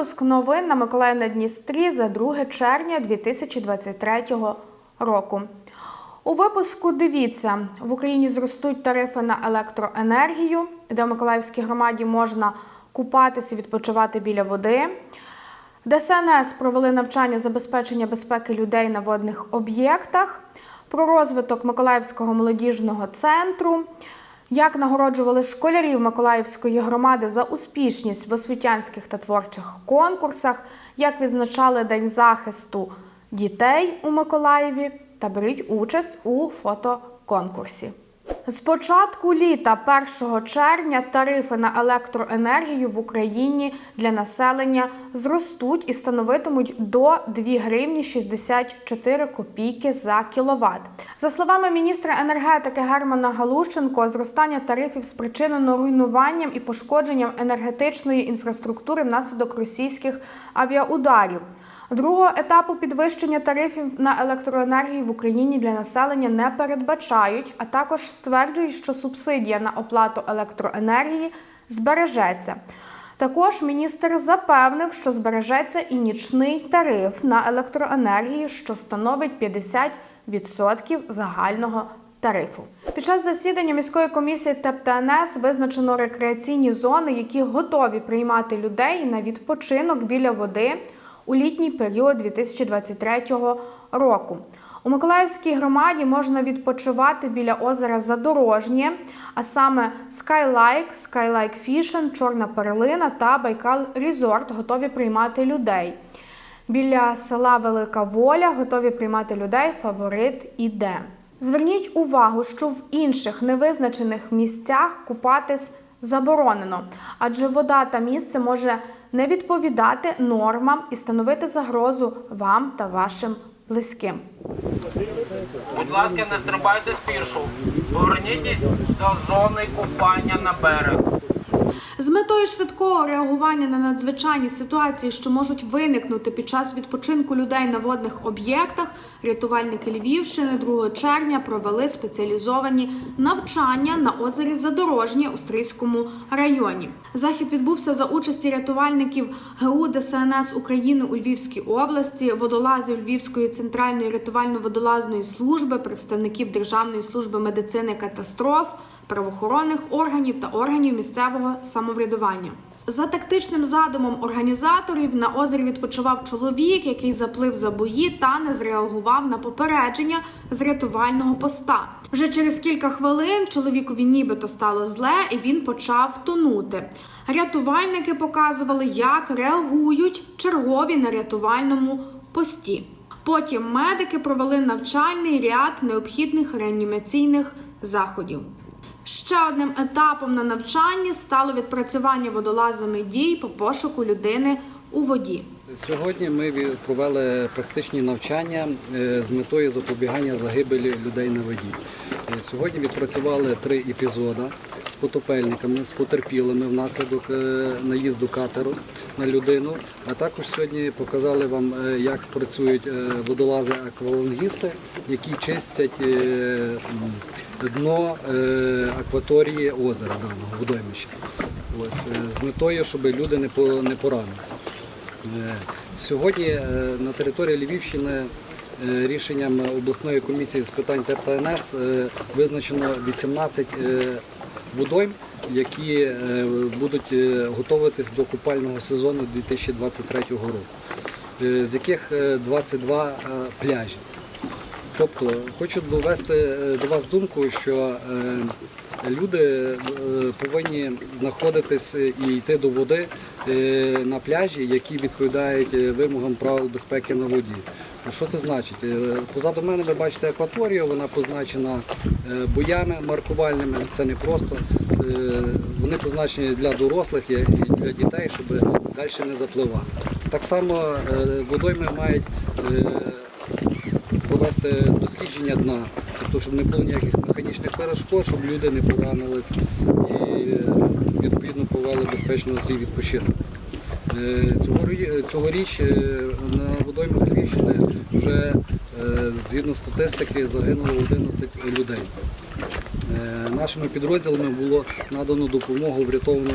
Випуск новин на Миколаїв на Дністрі за 2 червня 2023 року. У випуску дивіться, в Україні зростуть тарифи на електроенергію, де в Миколаївській громаді можна купатися, відпочивати біля води. ДСНС провели навчання забезпечення безпеки людей на водних об'єктах, про розвиток Миколаївського молодіжного центру, як нагороджували школярів Миколаївської громади за успішність в освітянських та творчих конкурсах, як відзначали День захисту дітей у Миколаєві та беріть участь у фотоконкурсі. З початку літа 1 червня тарифи на електроенергію в Україні для населення зростуть і становитимуть до 2 гривні 64 копійки за кіловат. За словами міністра енергетики Германа Галущенко, зростання тарифів спричинено руйнуванням і пошкодженням енергетичної інфраструктури внаслідок російських авіаударів. Другого етапу підвищення тарифів на електроенергію в Україні для населення не передбачають, а також стверджують, що субсидія на оплату електроенергії збережеться. Також міністр запевнив, що збережеться і нічний тариф на електроенергію, що становить 50% загального тарифу. Під час засідання міської комісії ТЕПТНС визначено рекреаційні зони, які готові приймати людей на відпочинок біля води у літній період 2023 року. У Миколаївській громаді можна відпочивати біля озера Задорожнє, а саме Skylike, Skylike Fishing, Чорна Перлина та Байкал Resort готові приймати людей. Біля села Велика Воля готові приймати людей фаворит іде. Зверніть увагу, що в інших невизначених місцях купатись заборонено, адже вода та місце може не відповідати нормам і становити загрозу вам та вашим близьким. Будь ласка, не стрибайте з пірсу. Поверніть до зони купання на берег. З метою швидкого реагування на надзвичайні ситуації, що можуть виникнути під час відпочинку людей на водних об'єктах, рятувальники Львівщини 2 червня провели спеціалізовані навчання на озері Задорожнє у Стрийському районі. Захід відбувся за участі рятувальників ГУ ДСНС України у Львівській області, водолазів Львівської центральної рятувально-водолазної служби, представників Державної служби медицини катастроф правоохоронних органів та органів місцевого самоврядування. За тактичним задумом організаторів на озері відпочивав чоловік, який заплив за бої та не зреагував на попередження з рятувального поста. Вже через кілька хвилин чоловікові нібито стало зле, і він почав тонути. Рятувальники показували, як реагують чергові на рятувальному пості. Потім медики провели навчальний ряд необхідних реанімаційних заходів. Ще одним етапом на навчанні стало відпрацювання водолазами дій по пошуку людини у воді. Сьогодні ми провели практичні навчання е, з метою запобігання загибелі людей на воді. Е, Сьогодні відпрацювали три епізоди з потопельниками, з потерпілими внаслідок е, наїзду катеру на людину. А також сьогодні показали вам, як працюють водолази-аквалангісти, які чистять дно е, акваторії озера даного водоймища. Ось, е, з метою, щоб люди не не поранилися. Е, Сьогодні на території Львівщини рішенням обласної комісії з питань ТЕП та НС е, визначено 18 е, водойм, які будуть готуватись до купального сезону 2023 року, з яких е, 22 е, пляжі. Тобто хочу довести е, до вас думку, що е, люди е, повинні знаходитись і йти до води на пляжі, які відповідають вимогам правил безпеки на воді. Що це значить? Позаду мене ви бачите акваторію, вона позначена боями маркувальними. Це не просто. Вони позначені для дорослих і для дітей, щоб далі не запливати. Так само водойми мають провести дослідження дна, тобто, щоб не було ніяких механічних перешкод, щоб люди не поранились і е, відповідно провели безпечно свій відпочинок. Е, Цьогоріч е, на водоймах Львівщини вже е, згідно статистики загинуло 11 людей. Е, Нашими підрозділами було надано допомогу врятовано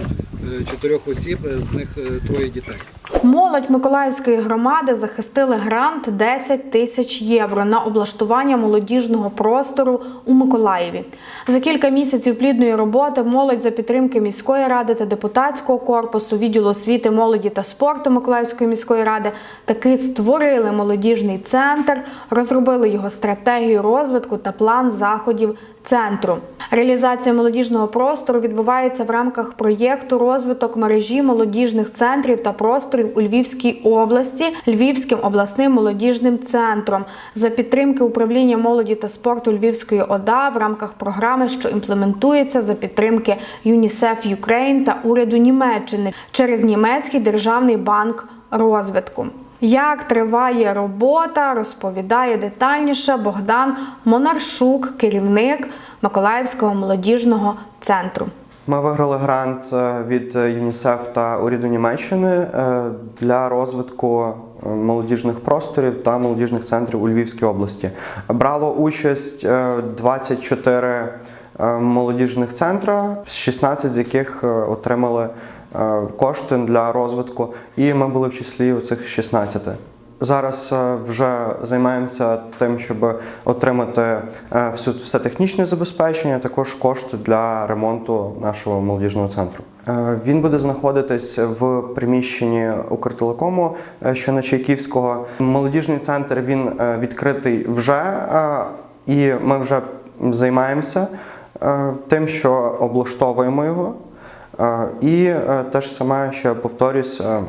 е, чотирьох осіб, з них е, троє дітей. Молодь Миколаївської громади захистили грант 10 тисяч євро на облаштування молодіжного простору у Миколаєві. За кілька місяців плідної роботи молодь за підтримки міської ради та депутатського корпусу, відділу освіти, молоді та спорту Миколаївської міської ради таки створили молодіжний центр, розробили його стратегію розвитку та план заходів центру. Реалізація молодіжного простору відбувається в рамках проєкту розвиток мережі молодіжних центрів та просторів у Львівській області Львівським обласним молодіжним центром за підтримки управління молоді та спорту Львівської ОДА в рамках програми, що імплементується за підтримки ЮНІСЕФ Юкрейн та уряду Німеччини через німецький державний банк розвитку. Як триває робота, розповідає детальніше Богдан Монаршук, керівник Миколаївського молодіжного центру. Ми виграли грант е, від ЮНІСЕФ та уряду Німеччини е, для розвитку е, молодіжних просторів та молодіжних центрів у Львівській області. Брало участь е, 24 е, молодіжних центра, 16 з яких е, отримали е, кошти для розвитку, і ми були в числі у цих 16. Зараз е, вже займаємося тим, щоб отримати е, все технічне забезпечення, також кошти для ремонту нашого молодіжного центру. Е, Він буде знаходитись в приміщенні Укртелекому, е, що на Чайківського. Молодіжний центр він е, відкритий вже, е, і ми вже займаємося е, тим, що облаштовуємо його. І е, те ж саме, що повторюсь. е,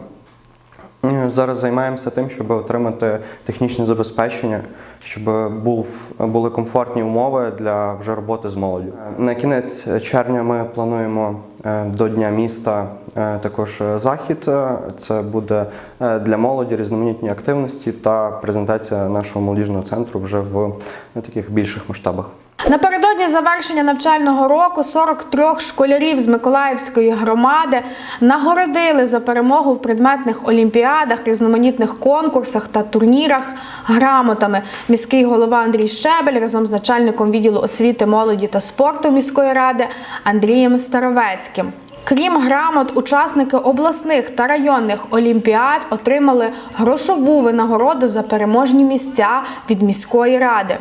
Е, Зараз займаємося тим, щоб отримати технічне забезпечення, щоб був, були комфортні умови для вже роботи з молоддю. На кінець червня ми плануємо до Дня міста також захід. Це буде для молоді різноманітні активності та презентація нашого молодіжного центру вже в таких більших масштабах. Напередодні завершення навчального року 43 школярів з Миколаївської громади нагородили за перемогу в предметних олімпіадах, різноманітних конкурсах та турнірах грамотами. Міський голова Андрій Щебель разом з начальником відділу освіти, молоді та спорту міської ради Андрієм Старовецьким. Крім грамот, учасники обласних та районних олімпіад отримали грошову винагороду за переможні місця від міської ради.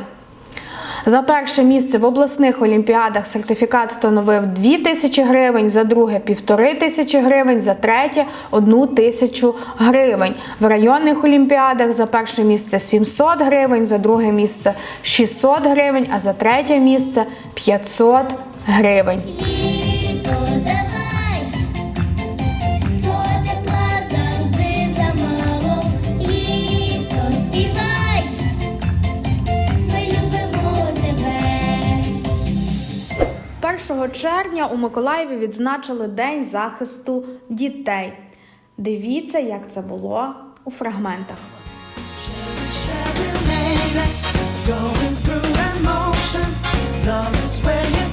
За перше місце в обласних олімпіадах сертифікат становив 2 тисячі гривень, за друге півтори тисячі гривень, за третє одну тисячу гривень. В районних олімпіадах за перше місце 700 гривень, за друге місце 600 гривень, а за третє місце 500 гривень. 1 червня у Миколаєві відзначили День захисту дітей. Дивіться, як це було у фрагментах. Sherry lady, going through emotion. Love is where you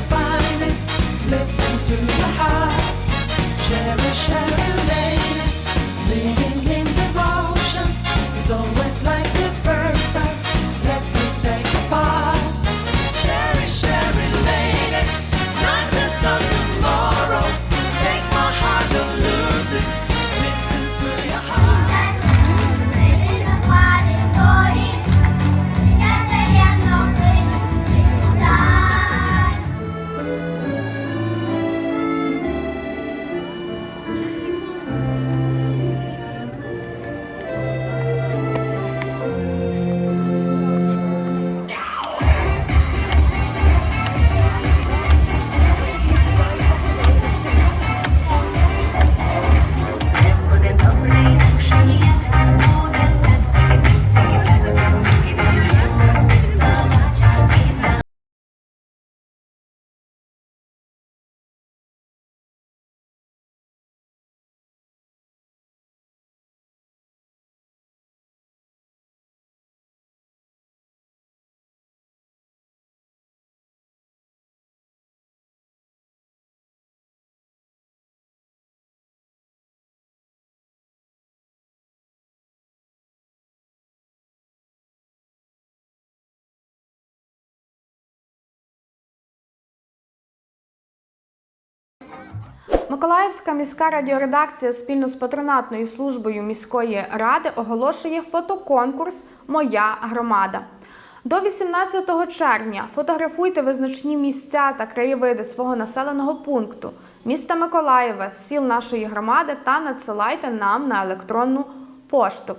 Миколаївська міська радіоредакція спільно з патронатною службою міської ради оголошує фотоконкурс Моя громада. До 18 червня фотографуйте визначні місця та краєвиди свого населеного пункту, міста Миколаєва, сіл нашої громади та надсилайте нам на електронну пошту.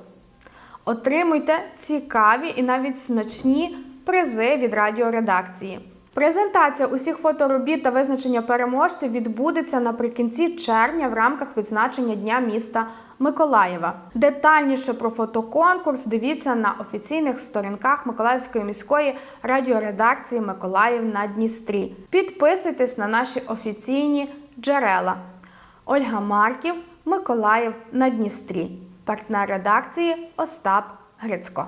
Отримуйте цікаві і навіть смачні призи від радіоредакції. Презентація усіх фоторобіт та визначення переможців відбудеться наприкінці червня в рамках відзначення Дня міста Миколаєва. Детальніше про фотоконкурс дивіться на офіційних сторінках Миколаївської міської радіоредакції Миколаїв на Дністрі. Підписуйтесь на наші офіційні джерела. Ольга Марків, Миколаїв на Дністрі. Партнер редакції Остап Грицько.